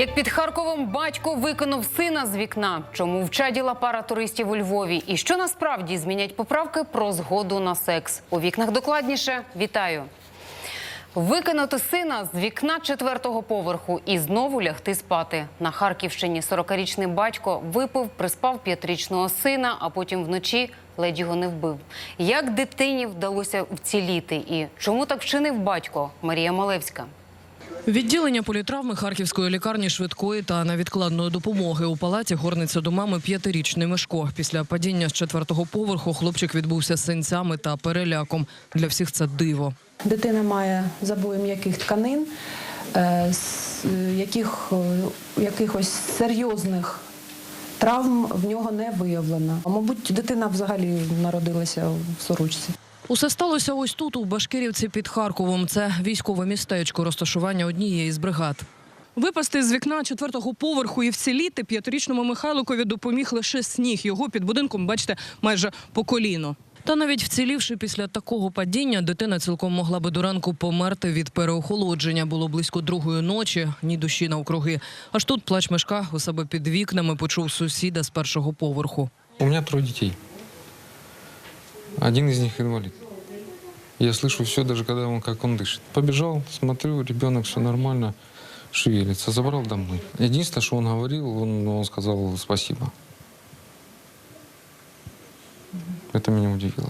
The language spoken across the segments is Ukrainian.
Як під Харковом батько викинув сина з вікна, чому вчаділа пара туристів у Львові, і що насправді змінять поправки про згоду на секс. У вікнах докладніше вітаю. Викинути сина з вікна четвертого поверху і знову лягти спати. На Харківщині 40-річний батько випив, приспав п'ятирічного сина, а потім вночі ледь його не вбив. Як дитині вдалося вціліти і чому так вчинив батько Марія Малевська? Відділення політравми Харківської лікарні швидкої та невідкладної допомоги у палаті горниться до мами п'ятирічний Мишко. Після падіння з четвертого поверху хлопчик відбувся синцями та переляком. Для всіх це диво. Дитина має забої м'яких тканин, е, яких, е, якихось серйозних травм в нього не виявлено. Мабуть, дитина взагалі народилася в сорочці. Усе сталося ось тут, у Башкирівці під Харковом. Це військове містечко, розташування однієї з бригад. Випасти з вікна четвертого поверху і вціліти п'ятирічному Михайликові допоміг лише сніг. Його під будинком, бачите, майже по коліно. Та навіть вцілівши після такого падіння, дитина цілком могла би до ранку померти від переохолодження. Було близько другої ночі, ні душі навкруги. Аж тут плач мешка у себе під вікнами почув сусіда з першого поверху. У меня трое детей. Один из них инвалид. Я слышу все, даже когда он как он дышит. Побежал, смотрю, ребенок все нормально, шевелится. Забрал домой. Единственное, что он говорил, он, он сказал спасибо. Это меня удивило.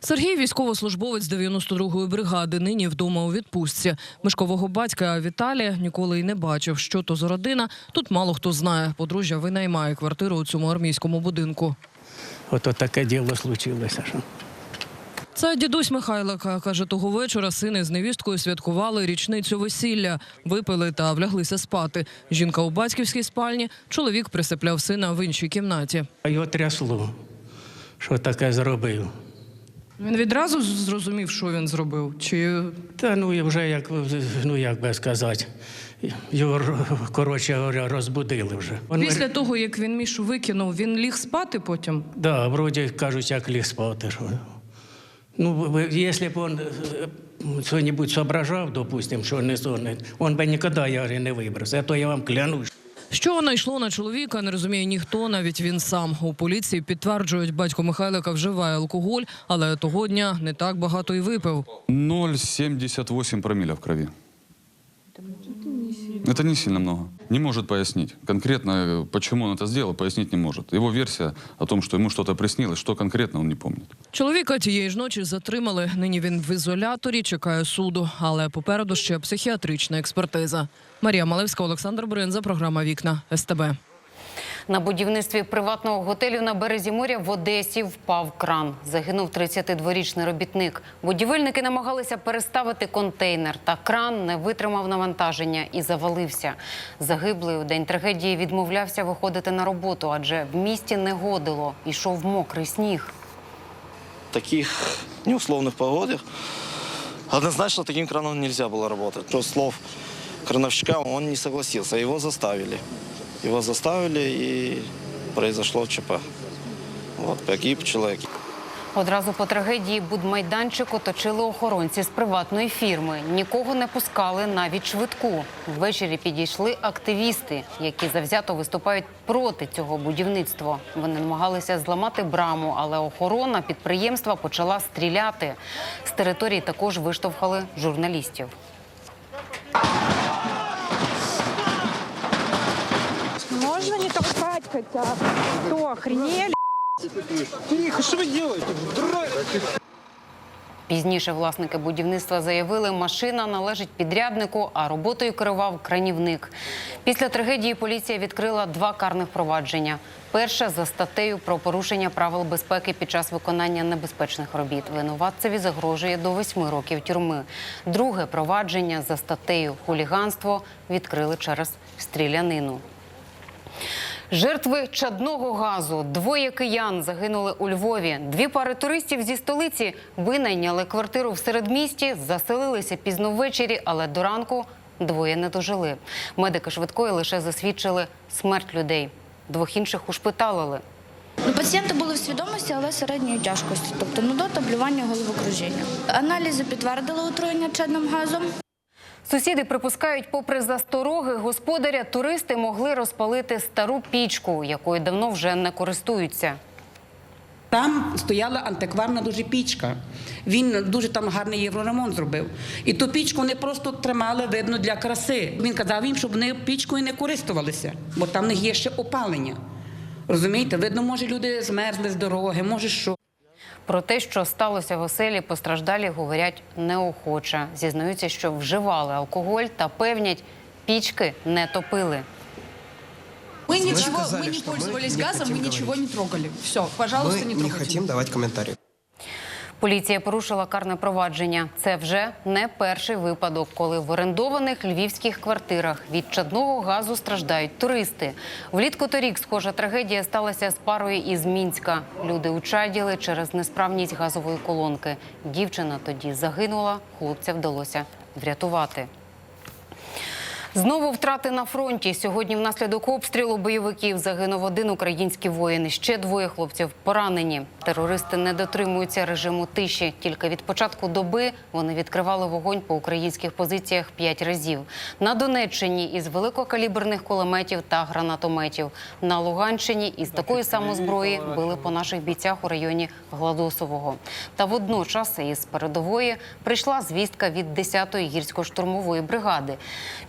Сергій військовослужбовець 92-ї бригади, нині вдома у відпустці. Мишкового батька Віталія ніколи й не бачив, що то за родина. Тут мало хто знає. Подружжя винаймає квартиру у цьому армійському будинку. Ото таке діло случилося. Що. Це дідусь Михайлика. Каже, того вечора син із невісткою святкували річницю весілля, випили та вляглися спати. Жінка у батьківській спальні, чоловік присипляв сина в іншій кімнаті. А Його трясло, що таке зробив. Він відразу зрозумів, що він зробив. Чи Та ну і вже як ну як би сказати, його коротше говоря, розбудили вже. Після того, як він мішу викинув, він ліг спати потім? Да, вроді кажуть, як ліг спати. Що. Ну, если бы б что-нибудь соображав, допустим, що не сонний, он би ніколи я не вибрався. А то я вам клянусь. Що найшло на чоловіка, не розуміє ніхто, навіть він сам. У поліції підтверджують, батько Михайлика вживає алкоголь, але того дня не так багато і випив. 0,78 проміля в крови. Это не сильно много. Не может пояснить. Конкретно, э, почему он это сделал, пояснить не может. Его версия о том, что ему что-то приснилось, что конкретно он не помнит. Чоловіка тієї ж ночі затримали. Нині він в ізоляторі, чекає суду, але попереду ще психіатрична експертиза. Марія Малевська, Олександр Бринза, програма Вікна СТБ. На будівництві приватного готелю на березі моря в Одесі впав кран. Загинув 32-річний робітник. Будівельники намагалися переставити контейнер, та кран не витримав навантаження і завалився. Загиблий у день трагедії відмовлявся виходити на роботу, адже в місті не годило. Ішов мокрий сніг. таких неусловных погодах однозначно таким краном нельзя было работать. По слов крановщика, он не согласился, его заставили. Его заставили и произошло ЧП. Вот, погиб человек. Одразу по трагедії будмайданчик оточили охоронці з приватної фірми. Нікого не пускали навіть швидку. Ввечері підійшли активісти, які завзято виступають проти цього будівництва. Вони намагалися зламати браму, але охорона підприємства почала стріляти. З території також виштовхали журналістів. Хотя бы? Что, охренели? Пізніше власники будівництва заявили, машина належить підряднику, а роботою керував кранівник. Після трагедії поліція відкрила два карних провадження. Перше за статтею про порушення правил безпеки під час виконання небезпечних робіт. Винуватцеві загрожує до восьми років тюрми. Друге провадження за статтею хуліганство відкрили через стрілянину. Жертви чадного газу. Двоє киян загинули у Львові. Дві пари туристів зі столиці винайняли квартиру в середмісті, заселилися пізно ввечері, але до ранку двоє не дожили. Медики швидкої лише засвідчили смерть людей. Двох інших ушпиталили. Ну, пацієнти були в свідомості, але середньої тяжкості, тобто нудота, блювання, головокружіння. Аналізи підтвердили отруєння чадним газом. Сусіди припускають, попри застороги господаря, туристи могли розпалити стару пічку, якою давно вже не користуються. Там стояла антикварна дуже пічка. Він дуже там гарний євроремонт зробив. І ту пічку вони просто тримали, видно, для краси. Він казав їм, щоб вони пічкою не користувалися, бо там в них є ще опалення. Розумієте, видно, може, люди змерзли з дороги, може що. Про те, що сталося в оселі, постраждалі говорять неохоче. Зізнаються, що вживали алкоголь та певнять, пічки не топили. Мы ничего, мы не пользовались газом, мы ничего не трогали. Все, пожалуйста, не Мы не трогайте. хотим давать комментарии. Поліція порушила карне провадження. Це вже не перший випадок, коли в орендованих львівських квартирах від чадного газу страждають туристи. Влітку торік схожа трагедія сталася з парою із Мінська. Люди учаділи через несправність газової колонки. Дівчина тоді загинула, хлопця вдалося врятувати. Знову втрати на фронті. Сьогодні внаслідок обстрілу бойовиків загинув один український воїн. Ще двоє хлопців поранені. Терористи не дотримуються режиму тиші. Тільки від початку доби вони відкривали вогонь по українських позиціях п'ять разів. На Донеччині із великокаліберних кулеметів та гранатометів. На Луганщині із такої самої зброї били по наших бійцях у районі Гладосового. Та водночас із передової прийшла звістка від 10-ї гірсько-штурмової бригади.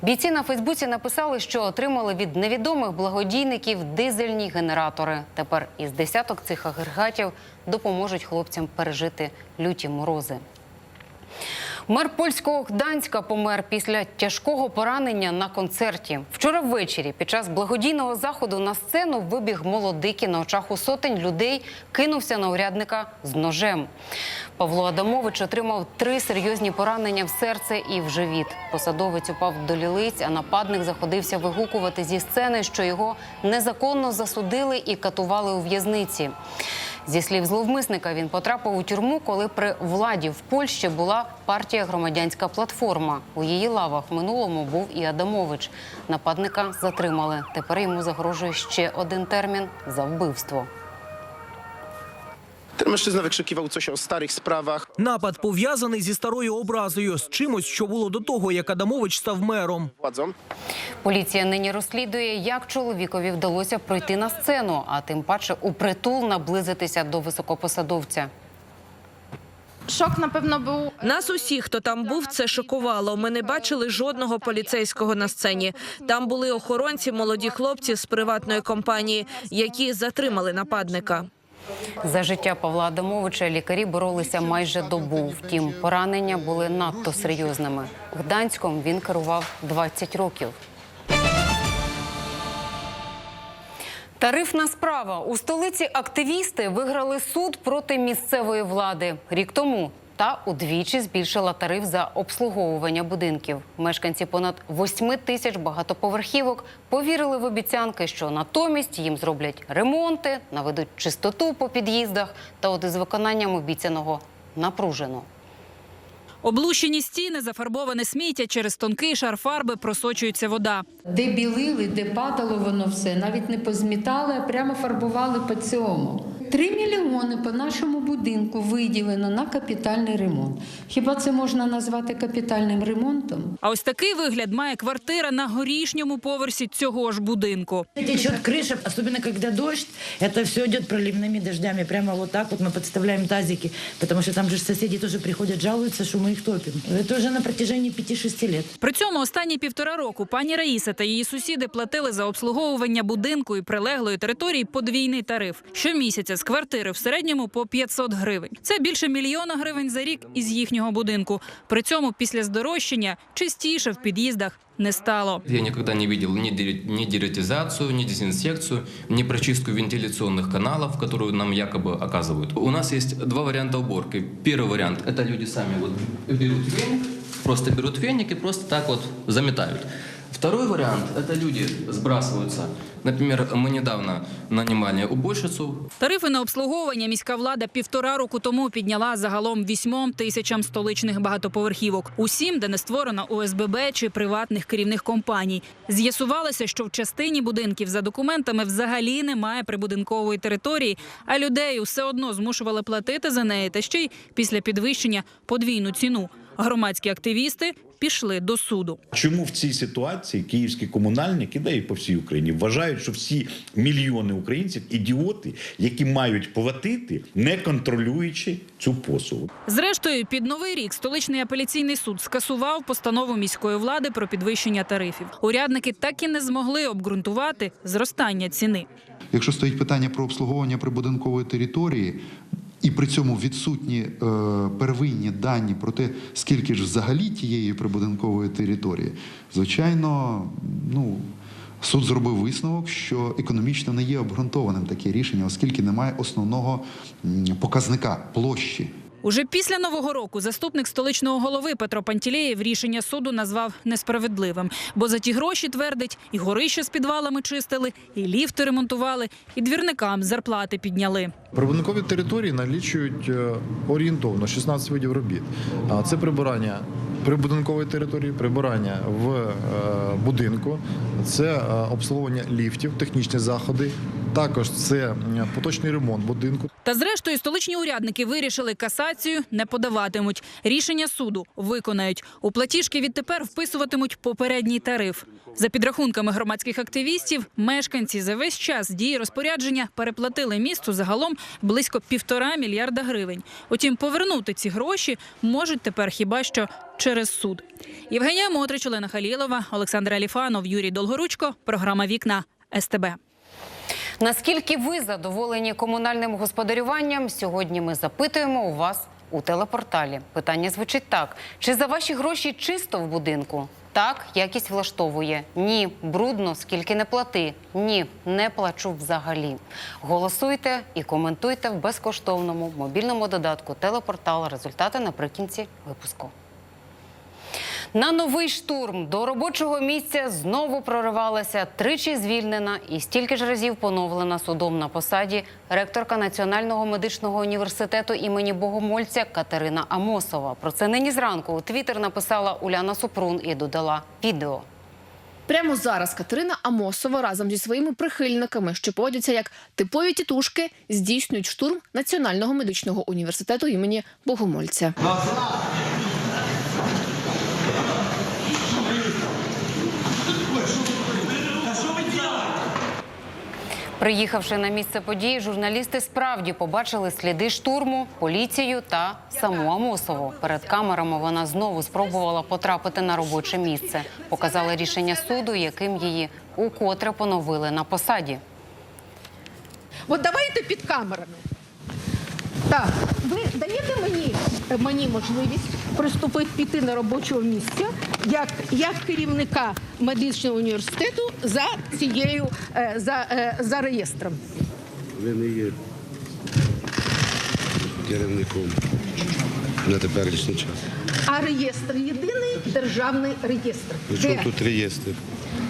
Бійці на Фейсбуці написали, що отримали від невідомих благодійників дизельні генератори. Тепер із десяток цих агрегатів допоможуть хлопцям пережити люті морози. Мер польського Гданська помер після тяжкого поранення на концерті. Вчора ввечері під час благодійного заходу на сцену вибіг молодик і на очах у сотень людей кинувся на урядника з ножем. Павло Адамович отримав три серйозні поранення в серце і в живіт. Посадовець упав до лілиць, а нападник заходився вигукувати зі сцени, що його незаконно засудили і катували у в'язниці. Зі слів зловмисника, він потрапив у тюрму, коли при владі в Польщі була партія громадянська платформа. У її лавах в минулому був і Адамович. Нападника затримали. Тепер йому загрожує ще один термін за вбивство. Ten mężczyzna wykrzykiwał coś o starych sprawach. Напад пов'язаний зі старою образою, з чимось, що було до того, як Адамович став мером. Władzą. Поліція нині розслідує, як чоловікові вдалося пройти на сцену, а тим паче у притул наблизитися до високопосадовця. Шок, напевно, був. Нас усіх, хто там був, це шокувало. Ми не бачили жодного поліцейського на сцені. Там були охоронці, молоді хлопці з приватної компанії, які затримали нападника. За життя Павла Адамовича лікарі боролися майже добу. Втім, поранення були надто серйозними. Гданськом він керував 20 років. Тарифна справа у столиці активісти виграли суд проти місцевої влади рік тому. Та удвічі збільшила тариф за обслуговування будинків. Мешканці понад 8 тисяч багатоповерхівок повірили в обіцянки, що натомість їм зроблять ремонти, наведуть чистоту по під'їздах. Та от із виконанням обіцяного напружено. Облущені стіни, зафарбоване сміття через тонкий шар фарби просочується вода. Де білили, де падало воно все, навіть не позмітали, а прямо фарбували по цьому. Три мільйони по нашому будинку виділено на капітальний ремонт. Хіба це можна назвати капітальним ремонтом? А ось такий вигляд має квартира на горішньому поверсі цього ж будинку. Течет крыша, особенно когда дождь, это все идет проливными дождями. Прямо вот так вот мы подставляем тазики, потому что там же соседи тоже приходят, жалуются, что мы их топим. Это уже на протяжении 5-6 лет. При цьому останні півтора року пані Раїса та її сусіди платили за обслуговування будинку і прилеглої території подвійний тариф. Щомісяця з квартири в середньому по 500 гривень. Це більше мільйона гривень за рік із їхнього будинку. При цьому після здорожчання чистіше в під'їздах не стало. Я никогда не видел ни, дер- ни деретизацию, ни дезинсекцию, ни прочистку вентиляционных каналов, которую нам якобы оказывают. У нас есть два варианта уборки. Первый вариант – это люди сами вот берут веник, просто берут веник и просто так вот заметают. Второй вариант – это люди сбрасываются. Например, мы недавно нанимали уборщицу, Тарифи на обслуговування міська влада півтора року тому підняла загалом вісьмом тисячам столичних багатоповерхівок. Усім, де не створено ОСББ чи приватних керівних компаній. З'ясувалося, що в частині будинків за документами взагалі немає прибудинкової території, а людей усе одно змушували платити за неї та ще й після підвищення подвійну ціну. Громадські активісти пішли до суду. Чому в цій ситуації київські комунальники, да і по всій Україні, вважають, що всі мільйони українців ідіоти, які мають платити, не контролюючи цю послугу? Зрештою, під новий рік столичний апеляційний суд скасував постанову міської влади про підвищення тарифів. Урядники так і не змогли обґрунтувати зростання ціни. Якщо стоїть питання про обслуговування прибудинкової території, і при цьому відсутні е, первинні дані про те, скільки ж взагалі тієї прибудинкової території, звичайно, ну. Суд зробив висновок, що економічно не є обґрунтованим таке рішення, оскільки немає основного показника площі. Уже після нового року заступник столичного голови Петро Пантілеєв рішення суду назвав несправедливим, бо за ті гроші твердить, і горище з підвалами чистили, і ліфти ремонтували, і двірникам зарплати підняли. Прибудинкові території налічують е, орієнтовно 16 видів робіт. Це прибирання прибудинкової території, прибирання в е, будинку, це е, обслуговування ліфтів, технічні заходи. Також це поточний ремонт будинку. Та зрештою столичні урядники вирішили касацію не подаватимуть. Рішення суду виконають. У платіжки відтепер вписуватимуть попередній тариф. За підрахунками громадських активістів, мешканці за весь час дії розпорядження переплатили місту загалом близько півтора мільярда гривень. Утім, повернути ці гроші можуть тепер хіба що через суд. Євгенія Мотрич, Олена Халілова, Олександр Аліфанов, Юрій Долгоручко. Програма Вікна СТБ. Наскільки ви задоволені комунальним господарюванням? Сьогодні ми запитуємо у вас у телепорталі. Питання звучить так: чи за ваші гроші чисто в будинку? Так, якість влаштовує. Ні, брудно, скільки не плати. Ні, не плачу взагалі. Голосуйте і коментуйте в безкоштовному мобільному додатку телепортал. Результати наприкінці випуску. На новий штурм до робочого місця знову проривалася тричі звільнена і стільки ж разів поновлена судом на посаді ректорка Національного медичного університету імені Богомольця Катерина Амосова. Про це нині зранку у Твіттер написала Уляна Супрун і додала відео. Прямо зараз Катерина Амосова разом зі своїми прихильниками, що поводяться як типові тітушки, здійснюють штурм Національного медичного університету імені Богомольця. Приїхавши на місце події, журналісти справді побачили сліди штурму, поліцію та саму Амосову. Перед камерами вона знову спробувала потрапити на робоче місце. Показала рішення суду, яким її укотре поновили на посаді. От давайте під камерами. Так, ви даєте мені, мені можливість приступити піти на робочого місця як, як керівника медичного університету за цією е, за, е, за реєстром. Ви не є керівником на теперішній час. А реєстр єдиний державний реєстр. При Де? чому тут реєстр?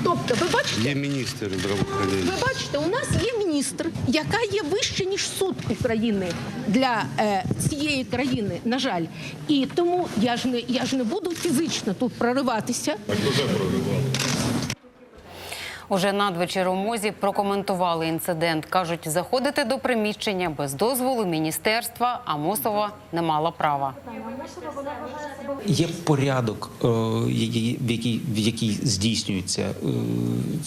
Тобто, ви бачите, Є міністр здравоохранення. ви бачите, у нас є міністр, яка є вище ніж суд України для е, цієї країни, на жаль. І тому я ж не я ж не буду фізично тут прориватися. Уже надвечір у мозі прокоментували інцидент. кажуть, заходити до приміщення без дозволу міністерства Амосова не мала права. Є порядок, е, в який, в який здійснюється, е,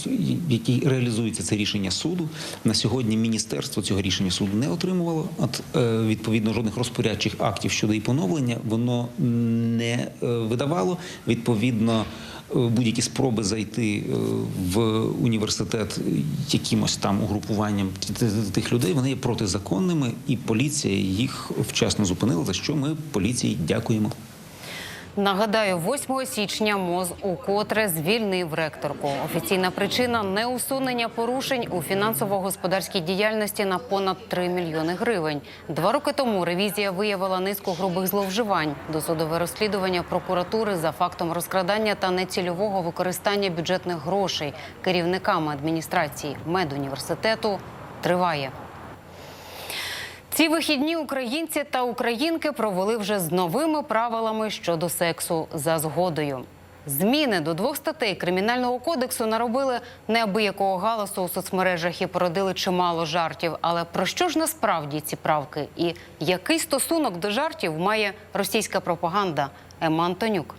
в який реалізується це рішення суду. На сьогодні міністерство цього рішення суду не отримувало. От е, відповідно жодних розпорядчих актів щодо її поновлення воно не видавало. Відповідно. Будь-які спроби зайти в університет якимось там угрупуванням тих людей, вони є протизаконними, і поліція їх вчасно зупинила. За що ми поліції дякуємо. Нагадаю, 8 січня МОЗ укотре звільнив ректорку. Офіційна причина неусунення порушень у фінансово-господарській діяльності на понад 3 мільйони гривень. Два роки тому ревізія виявила низку грубих зловживань. Досудове розслідування прокуратури за фактом розкрадання та нецільового використання бюджетних грошей керівниками адміністрації медуніверситету триває. Ці вихідні українці та українки провели вже з новими правилами щодо сексу за згодою. Зміни до двох статей кримінального кодексу наробили неабиякого галасу у соцмережах і породили чимало жартів. Але про що ж насправді ці правки? І який стосунок до жартів має російська пропаганда? Ема Антонюк.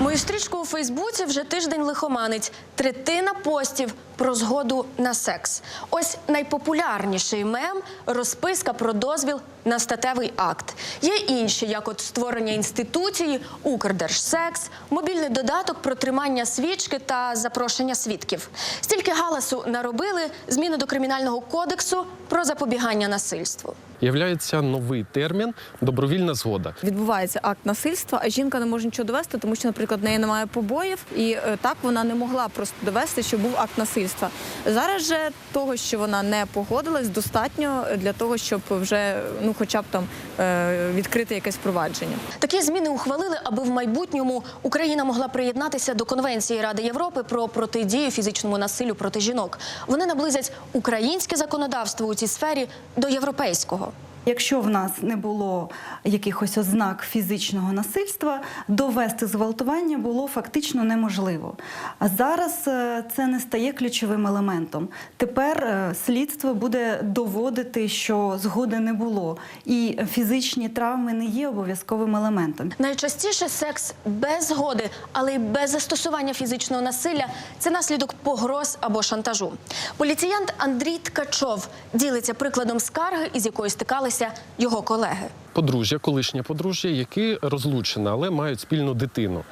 Мою стрічку у Фейсбуці вже тиждень лихоманить. Третина постів про згоду на секс. Ось найпопулярніший мем розписка про дозвіл на статевий акт. Є інші, як от створення інституції, Укрдержсекс, мобільний додаток про тримання свічки та запрошення свідків. Стільки галасу наробили зміни до кримінального кодексу про запобігання насильству. Являється новий термін добровільна згода. Відбувається акт насильства, а жінка не може нічого довести, тому що, наприклад, в неї немає побоїв, і е, так вона не могла просто довести, що був акт насильства. Зараз же того, що вона не погодилась, достатньо для того, щоб вже ну, хоча б там е, відкрити якесь провадження. Такі зміни ухвалили, аби в майбутньому Україна могла приєднатися до Конвенції Ради Європи про протидію фізичному насиллю проти жінок. Вони наблизять українське законодавство у цій сфері до європейського. Якщо в нас не було якихось ознак фізичного насильства, довести зґвалтування було фактично неможливо. А зараз е, це не стає ключовим елементом. Тепер е, слідство буде доводити, що згоди не було, і фізичні травми не є обов'язковим елементом. Найчастіше секс без згоди, але й без застосування фізичного насилля це наслідок погроз або шантажу. Поліціянт Андрій Ткачов ділиться прикладом скарги, із якою стикалися його колеги. Подружжя, колишнє подружжя, які розлучені, але мають спільну дитину.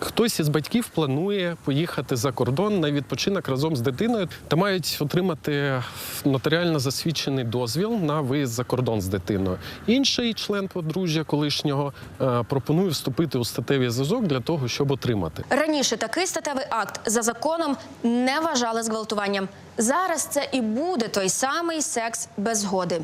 Хтось із батьків планує поїхати за кордон на відпочинок разом з дитиною та мають отримати нотаріально засвідчений дозвіл на виїзд за кордон з дитиною. Інший член подружжя колишнього пропонує вступити у статевий зв'язок для того, щоб отримати. Раніше такий статевий акт за законом не вважали зґвалтуванням. Зараз це і буде той самий секс без згоди.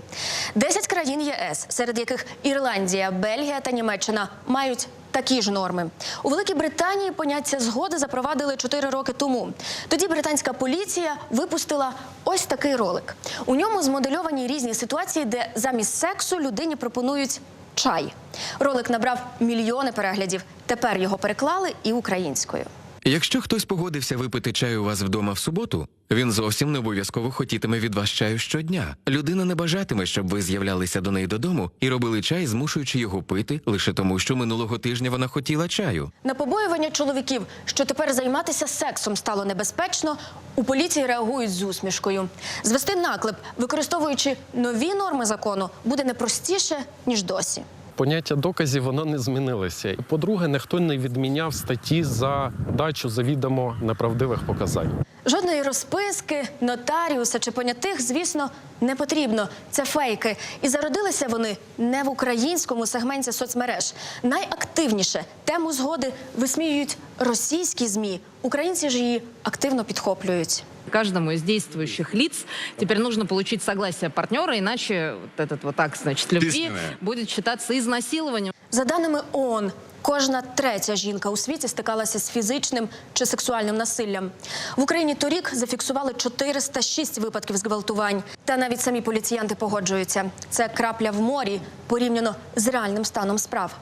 Десять країн ЄС, серед яких Ірландія, Бельгія та Німеччина, мають такі ж норми. У Великій Британії поняття згоди запровадили 4 роки тому. Тоді британська поліція випустила ось такий ролик. У ньому змодельовані різні ситуації, де замість сексу людині пропонують чай. Ролик набрав мільйони переглядів. Тепер його переклали і українською. Якщо хтось погодився випити чай у вас вдома в суботу, він зовсім не обов'язково хотітиме від вас чаю щодня. Людина не бажатиме, щоб ви з'являлися до неї додому і робили чай, змушуючи його пити лише тому, що минулого тижня вона хотіла чаю. На побоювання чоловіків, що тепер займатися сексом стало небезпечно, у поліції реагують з усмішкою. Звести наклеп, використовуючи нові норми закону, буде не простіше ніж досі. Поняття доказів воно не змінилося. По-друге, ніхто не відміняв статті за дачу завідомо неправдивих показань. Жодної розписки, нотаріуса чи понятих, звісно, не потрібно. Це фейки. І зародилися вони не в українському сегменті соцмереж. Найактивніше тему згоди висміюють російські змі. Українці ж її активно підхоплюють. Каждому из действующих лиц теперь нужно получить согласие партнера, иначе вот этот вот акт, значит, любви Письменная. будет считаться изнасилованием. За даними ООН, кожна третя жінка у світі стикалася з фізичним чи сексуальним насиллям. В Україні торік зафіксували 406 випадків зґвалтувань. Та навіть самі поліціянти погоджуються. Це крапля в морі порівняно з реальним станом справ.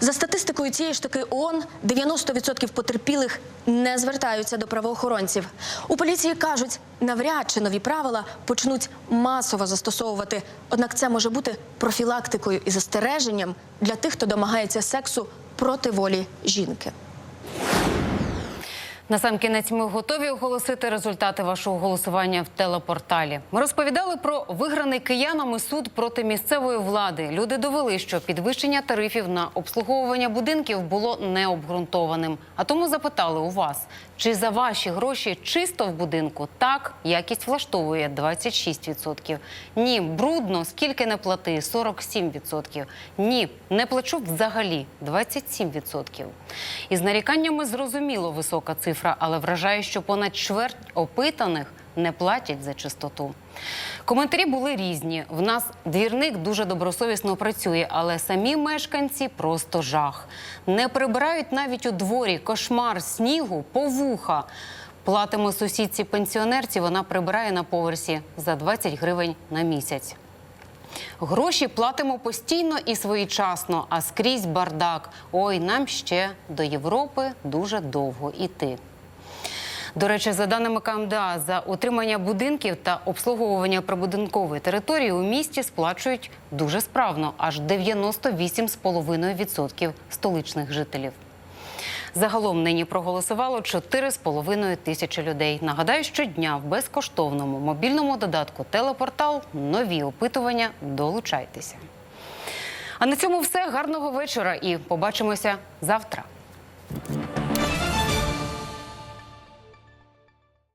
За статистикою цієї ж таки ООН, 90% потерпілих не звертаються до правоохоронців. У поліції кажуть, навряд чи нові правила почнуть масово застосовувати. Однак це може бути профілактикою і застереженням для тих, хто домагається сексу проти волі жінки. Насамкінець ми готові оголосити результати вашого голосування в телепорталі. Ми розповідали про виграний киянами суд проти місцевої влади. Люди довели, що підвищення тарифів на обслуговування будинків було необґрунтованим. А тому запитали у вас, чи за ваші гроші чисто в будинку? Так, якість влаштовує 26%. Ні, брудно, скільки не плати 47%. Ні, не плачу взагалі 27%. Із наріканнями зрозуміло висока цифра, але вражає, що понад чверть опитаних не платять за чистоту. Коментарі були різні. В нас двірник дуже добросовісно працює, але самі мешканці просто жах. Не прибирають навіть у дворі кошмар снігу по вуха. Платимо сусідці пенсіонерці, вона прибирає на поверсі за 20 гривень на місяць. Гроші платимо постійно і своєчасно, а скрізь бардак. Ой, нам ще до Європи дуже довго іти. До речі, за даними КМДА, за утримання будинків та обслуговування прибудинкової території у місті сплачують дуже справно аж 98,5% столичних жителів. Загалом нині проголосувало 4,5 тисячі людей. Нагадаю, щодня в безкоштовному мобільному додатку Телепортал нові опитування. Долучайтеся. А на цьому все. Гарного вечора і побачимося завтра.